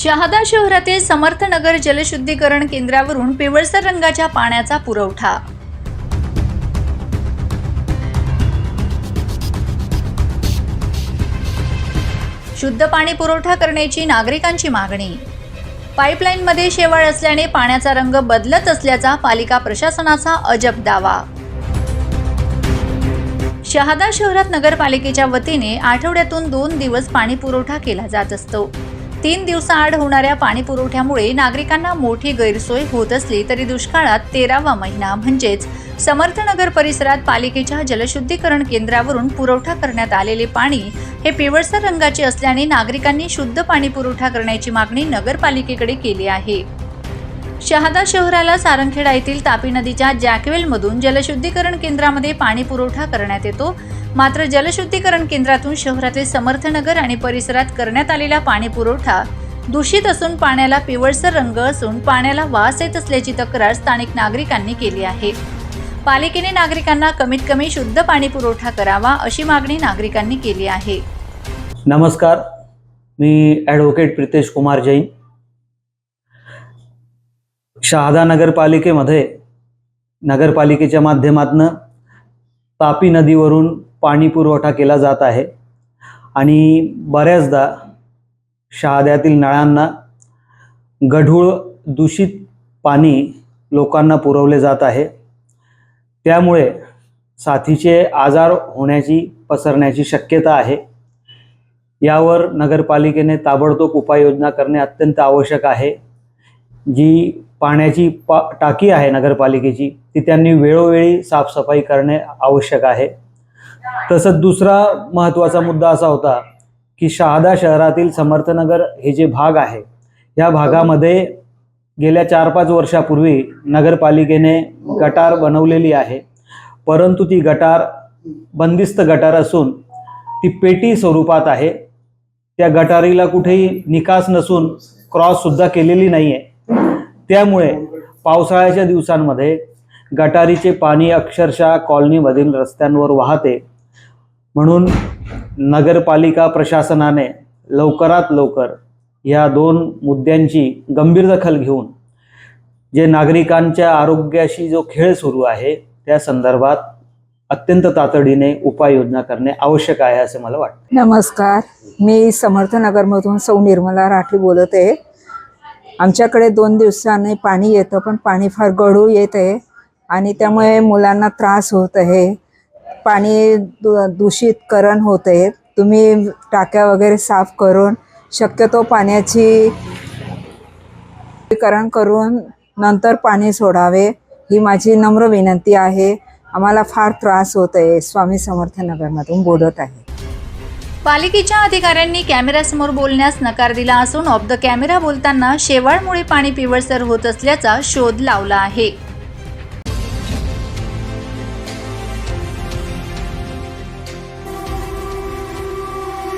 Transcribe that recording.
शहादा शहरातील समर्थनगर जलशुद्धीकरण केंद्रावरून पिवळसर रंगाच्या पाण्याचा पुरवठा. शुद्ध पाणी पुरवठा करण्याची नागरिकांची मागणी. पाईपलाईनमध्ये शेवाळ असल्याने पाण्याचा रंग बदलत असल्याचा पालिका प्रशासनाचा अजब दावा. शहादा शहरात नगरपालिकेच्या वतीने आठवड्यातून दोन दिवस पाणी पुरवठा केला जात असतो. तीन दिवसाआड होणाऱ्या पाणी पुरवठ्यामुळे नागरिकांना मोठी गैरसोय होत असली तरी दुष्काळात तेरावा महिना. म्हणजेच समर्थनगर परिसरात पालिकेच्या जलशुद्धीकरण केंद्रावरून पुरवठा करण्यात आलेले पाणी हे पिवळसर रंगाचे असल्याने नागरिकांनी शुद्ध पाणी पुरवठा करण्याची मागणी नगरपालिकेकडे केली आहे. शहादा शहराला सारंगखेडा येथील तापी नदीच्या जॅकवेलमधून जलशुद्धीकरण केंद्रामध्ये पाणी पुरवठा करण्यात येतो. मात्र जलशुद्धीकरण केंद्रातून शहरातील समर्थनगर आणि परिसरात करण्यात आलेला पाणी पुरवठा दूषित असून पाण्याला पिवळसर रंग असून पाण्याला वास येत असल्याची तक्रार स्थानिक नागरिकांनी केली आहे. पालिकेने नागरिकांना कमीत कमी शुद्ध पाणी पुरवठा करावा अशी मागणी नागरिकांनी केली आहे. नमस्कार. मी ॲडव्होकेट प्रितेश कुमार जैन. शहादा नगरपालिकेमध्ये नगरपालिकेच्या माध्यमातून तापी नदीवरून पाणी पुरवठा केला जात आहे. आणि बऱ्याचदा शहाद्यातील नळांना गढूळ दूषित पाणी लोकांना पुरवले जात आहे. त्यामुळे साथीचे आजार होण्याची पसरण्याची शक्यता आहे. यावर नगरपालिकेने ताबडतोब उपाययोजना करणे अत्यंत आवश्यक आहे. जी पाण्याची पा टाकी आहे नगरपालिकेची ती त्यांनी वेळोवेळी साफसफाई करणे आवश्यक आहे. तसंच दुसरा महत्त्वाचा मुद्दा असा होता की शहादा शहरातील समर्थनगर हे जे भाग आहे या भागामध्ये गेल्या चार पाच वर्षापूर्वी नगरपालिकेने गटार बनवलेली आहे. परंतु ती गटार बंदिस्त गटार असून ती पेटी स्वरूपात आहे. त्या गटारीला कुठेही निकास नसून क्रॉससुद्धा केलेली नाही आहे त्यामुळे पावसाळ्याच्या दिवसांमध्ये गटारीचे पाणी अक्षरशः कॉलनीमधील रस्त्यांवर वाहते. म्हणून नगरपालिका प्रशासनाने लवकरात लवकर या दोन मुद्द्यांची गंभीर दखल घेऊन जे नागरिकांच्या आरोग्याशी जो खेळ सुरू आहे त्या संदर्भात अत्यंत तातडीने उपाययोजना करणे आवश्यक आहे असे मला वाटते. नमस्कार. मी समर्थनगरमधून सौ निर्मला राठी बोलत आहे. आमच्याकडे दोन दिवसांनी पाणी येतं पण पाणी फार गळू येत आहे आणि त्यामुळे मुलांना त्रास होत आहे. पाणी दू दूषितकरण होत आहे. तुम्ही टाक्या वगैरे साफ करून शक्यतो पाण्याची करण करून नंतर पाणी सोडावे ही माझी नम्र विनंती आहे. आम्हाला फार त्रास होत आहे. स्वामी समर्थनगरमधून बोलत आहे. पालिकेच्या अधिकाऱ्यांनी कॅमेऱ्यासमोर बोलण्यास नकार दिला असून ऑफ द कॅमेरा बोलताना शेवाळमुळे पाणी पिवळसर होत असल्याचा शोध लावला आहे.